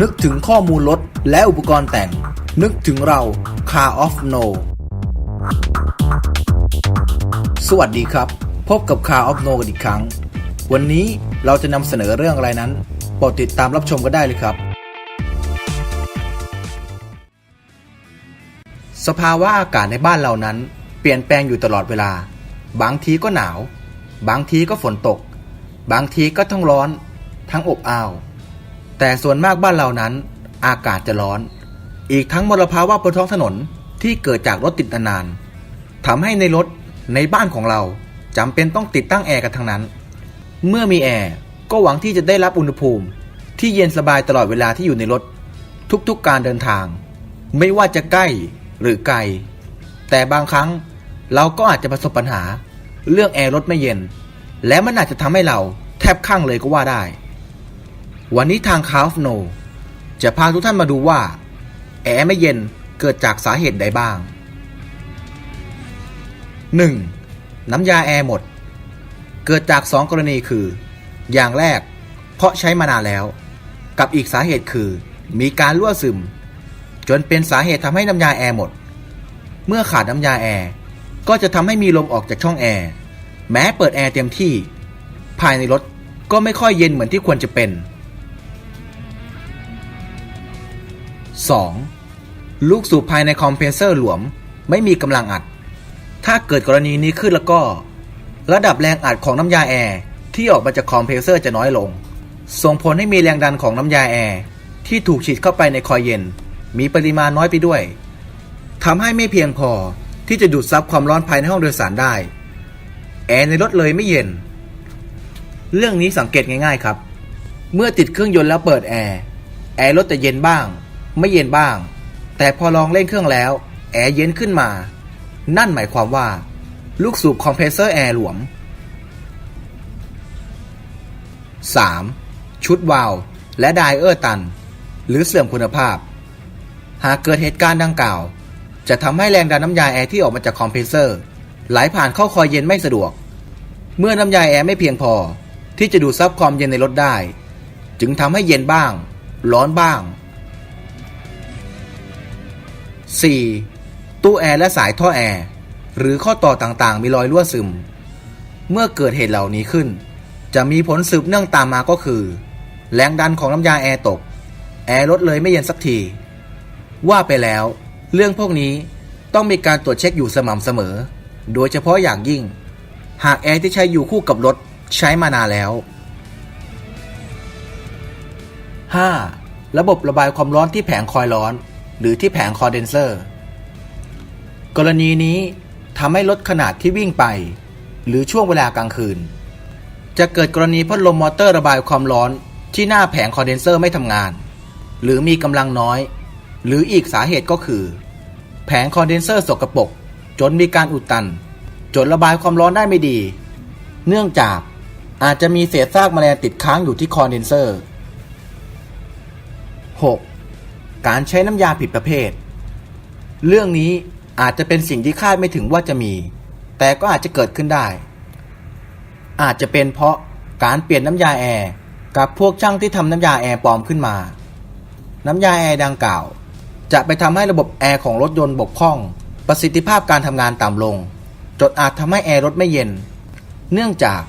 นึกถึงข้อมูลรถและอุปกรณ์แต่ง นึกถึงเรา Car of No สวัสดีครับ พบกับ Car of No กันอีกครั้ง วันนี้เราจะนำเสนอเรื่องอะไรนั้นโปรดติดตามรับชมกันได้เลยครับ สภาวะอากาศในบ้านเรานั้น เปลี่ยนแปลงอยู่ตลอดเวลา บางทีก็หนาว บางทีก็ฝนตก บางทีก็ทั้งร้อน ทั้งอบอ้าว แต่ส่วนมากบ้านเรานั้น อากาศจะร้อน อีกทั้งมลภาวะบนท้องถนนที่เกิดจากรถติดนานๆทำให้ในรถในบ้านของเราจำเป็นต้องติดตั้งแอร์กันทั้งนั้น เมื่อมีแอร์ก็หวังที่จะได้รับอุณหภูมิ ที่เย็นสบายตลอดเวลาที่อยู่ในรถ ทุกๆการเดินทาง ไม่ว่าจะใกล้หรือไกล แต่บางครั้งเราก็อาจจะประสบปัญหา เรื่องแอร์รถไม่เย็น และมันอาจจะทำให้เราแทบข้างเลยก็ว่าได้ วันนี้ทางคาฟโนจะพาทุกท่านมาดูว่า แอร์ไม่เย็นเกิดจากสาเหตุใดบ้าง 1. น้ำยาแอร์หมด เกิดจาก 2 กรณีคือ อย่างแรก เพราะใช้มานานแล้ว กับอีกสาเหตุคือ มีการรั่วซึม จนเป็นสาเหตุทำให้น้ำยาแอร์หมด เมื่อขาดน้ำยาแอร์ ก็จะทำให้มีลมออกจากช่องแอร์ แม้เปิดแอร์เต็มที่ ภายในรถก็ไม่ค่อยเย็นเหมือนที่ควรจะเป็น 2. ลูกสูบภายในคอมเพรสเซอร์หลวม ไม่มีกำลังอัด ถ้าเกิดกรณีนี้ขึ้นแล้วก็ ระดับแรงอัดของน้ำยาแอร์ที่ออกมาจากคอมเพรสเซอร์จะน้อยลง ส่งผลให้มีแรงดันของน้ำยาแอร์ที่ถูกฉีดเข้าไปในคอยเย็น มีปริมาณน้อยไปด้วยทำให้ไม่เพียงพอที่จะดูดซับความร้อนภายในห้องโดยสารได้ แอร์ในรถเลยไม่เย็น เรื่องนี้สังเกตง่ายๆครับ เมื่อติดเครื่องยนต์แล้วเปิดแอร์แอร์รถจะเย็นบ้าง ไม่เย็นบ้าง แต่พอลองเร่งเครื่องแล้ว แอร์เย็นขึ้นมา นั่นหมายความว่า ลูกสูบคอมเพรสเซอร์แอร์หลวม 3. ชุดวาล์วและไดเออร์ตัน หรือเสื่อมคุณภาพ หากเกิดเหตุการณ์ดังกล่าว จะทำให้แรงดันน้ำยาแอร์ที่ออกมาจากคอมเพรสเซอร์ไหลผ่านเข้าคอยเย็นไม่สะดวก เมื่อน้ำยาแอร์ไม่เพียงพอที่จะดูดซับความเย็นในรถได้ จึงทำให้เย็นบ้าง ร้อนบ้าง 4. ตู้แอร์และสายท่อแอร์ หรือข้อต่อต่างๆ มีรอยรั่วซึม เมื่อเกิดเหตุเหล่านี้ขึ้น จะมีผลสืบเนื่องตามมาก็คือ แรงดันของน้ำยาแอร์ตก แอร์ลดเลยไม่เย็นสักที ว่าไปแล้ว เรื่องพวกนี้ต้องมีการตรวจเช็คอยู่สม่ำเสมอ โดยเฉพาะอย่างยิ่ง หากแอร์ที่ใช้อยู่คู่กับรถใช้มานานแล้ว 5. ระบบระบายความร้อนที่แผงคอยล์ร้อน หรือที่แผงคอนเดนเซอร์ กรณีนี้ทำให้ลดขนาดที่วิ่งไป หรือช่วงเวลากลางคืน จะเกิดกรณีพัดลมมอเตอร์ระบายความร้อนที่หน้าแผงคอนเดนเซอร์ไม่ทำงาน หรือมีกำลังน้อย หรืออีกสาเหตุก็คือ แผงคอนเดนเซอร์สกปรกจนมีการอุดตัน จนระบายความร้อนได้ไม่ดี เนื่องจากอาจจะมีเศษซากแมลงติดค้างอยู่ที่คอนเดนเซอร์ 6. การใช้น้ำยาผิดประเภท เรื่องนี้อาจจะเป็นสิ่งที่คาดไม่ถึงว่าจะมี แต่ก็อาจจะเกิดขึ้นได้ อาจจะเป็นเพราะการเปลี่ยนน้ำยาแอร์กับพวกช่างที่ทำน้ำยาแอร์ปลอมขึ้นมา น้ำยาแอร์ดังกล่าว จะไปทำให้ระบบแอร์ของรถยนต์บกพร่อง ประสิทธิภาพการทำงานต่ำลง จนอาจทำให้แอร์รถไม่เย็น เนื่องจาก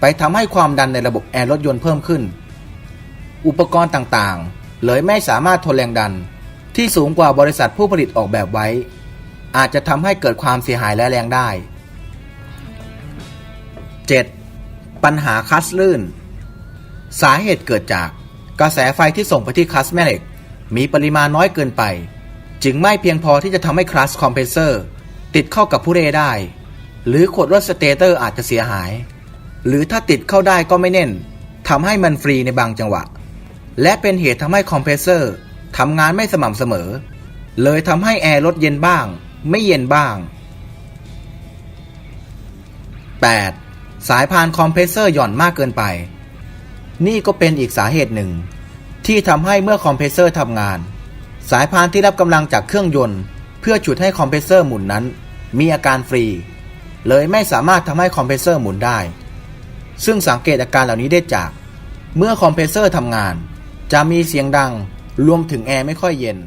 ไปทำให้ความดันในระบบแอร์รถยนต์เพิ่มขึ้น อุปกรณ์ต่างๆ เลยไม่สามารถทนแรงดัน ที่สูงกว่าบริษัทผู้ผลิตออกแบบไว้ อาจจะทำให้เกิดความเสียหายและแรงได้ 7. ปัญหาคัสลื่น สาเหตุเกิดจากกระแสไฟที่ส่งไปที่คัสแม่เหล็ก มีปริมาณน้อยเกินไป จึงไม่เพียงพอที่จะทำให้คลัสคอมเพรสเซอร์ติดเข้ากับผู้เรได้ หรือขวดรถสเตเตอร์อาจจะเสียหาย หรือถ้าติดเข้าได้ก็ไม่แน่นทำให้มันฟรีในบางจังหวะ และเป็นเหตุทำให้คอมเพรสเซอร์ทำงานไม่สม่ำเสมอ เลยทำให้แอร์รถเย็นบ้าง ไม่เย็นบ้าง 8. สายพานคอมเพรสเซอร์หย่อนมากเกินไป นี่ก็เป็นอีกสาเหตุหนึ่ง ที่ทำให้เมื่อคอมเพรสเซอร์ทำงาน สายพานที่รับกำลังจากเครื่องยนต์ เพื่อฉุดให้คอมเพรสเซอร์หมุนนั้น มีอาการฟรี เลยไม่สามารถทำให้คอมเพรสเซอร์หมุนได้ ซึ่งสังเกตอาการเหล่านี้ได้จาก เมื่อคอมเพรสเซอร์ทำงาน จะมีเสียงดังรวมถึงแอร์ไม่ค่อยเย็น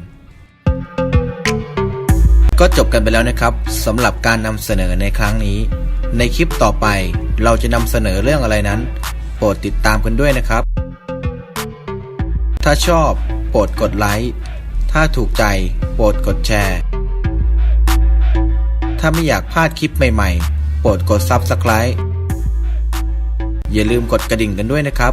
ก็จบกันไปแล้วนะครับสำหรับการนำเสนอในครั้งนี้ ในคลิปต่อไปเราจะนำเสนอเรื่องอะไรนั้น โปรดติดตามกันด้วยนะครับ ถ้าชอบโปรดกดไลค์ ถ้าถูกใจโปรดกดแชร์ ถ้าไม่อยากพลาดคลิปใหม่ๆ โปรดกด Subscribe อย่าลืมกดกระดิ่งกันด้วยนะครับ